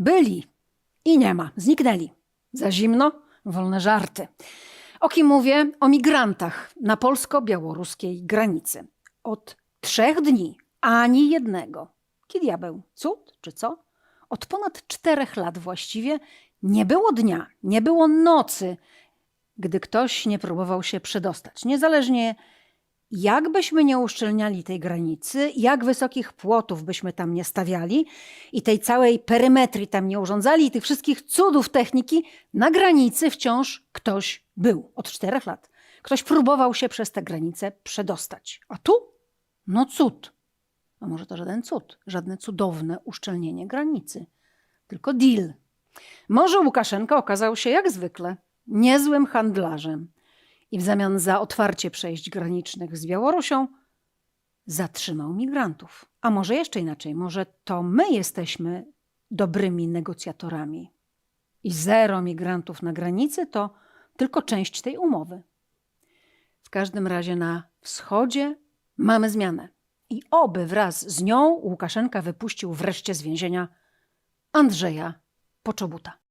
Byli i nie ma, zniknęli. Za zimno, wolne żarty. O kim mówię? O migrantach na polsko-białoruskiej granicy. Od trzech dni ani jednego. Ki diabeł, cud czy co? Od ponad czterech lat właściwie nie było dnia, nie było nocy, gdy ktoś nie próbował się przedostać. Niezależnie jak byśmy nie uszczelniali tej granicy, jak wysokich płotów byśmy tam nie stawiali i tej całej perymetrii tam nie urządzali i tych wszystkich cudów techniki, na granicy wciąż ktoś był od czterech lat. Ktoś próbował się przez tę granicę przedostać. A tu? No cud. A może to żaden cud, żadne cudowne uszczelnienie granicy, tylko deal. Może Łukaszenka okazał się jak zwykle niezłym handlarzem i w zamian za otwarcie przejść granicznych z Białorusią zatrzymał migrantów. A może jeszcze inaczej, może to my jesteśmy dobrymi negocjatorami i zero migrantów na granicy to tylko część tej umowy. W każdym razie na wschodzie mamy zmianę. I oby wraz z nią Łukaszenka wypuścił wreszcie z więzienia Andrzeja Poczobuta.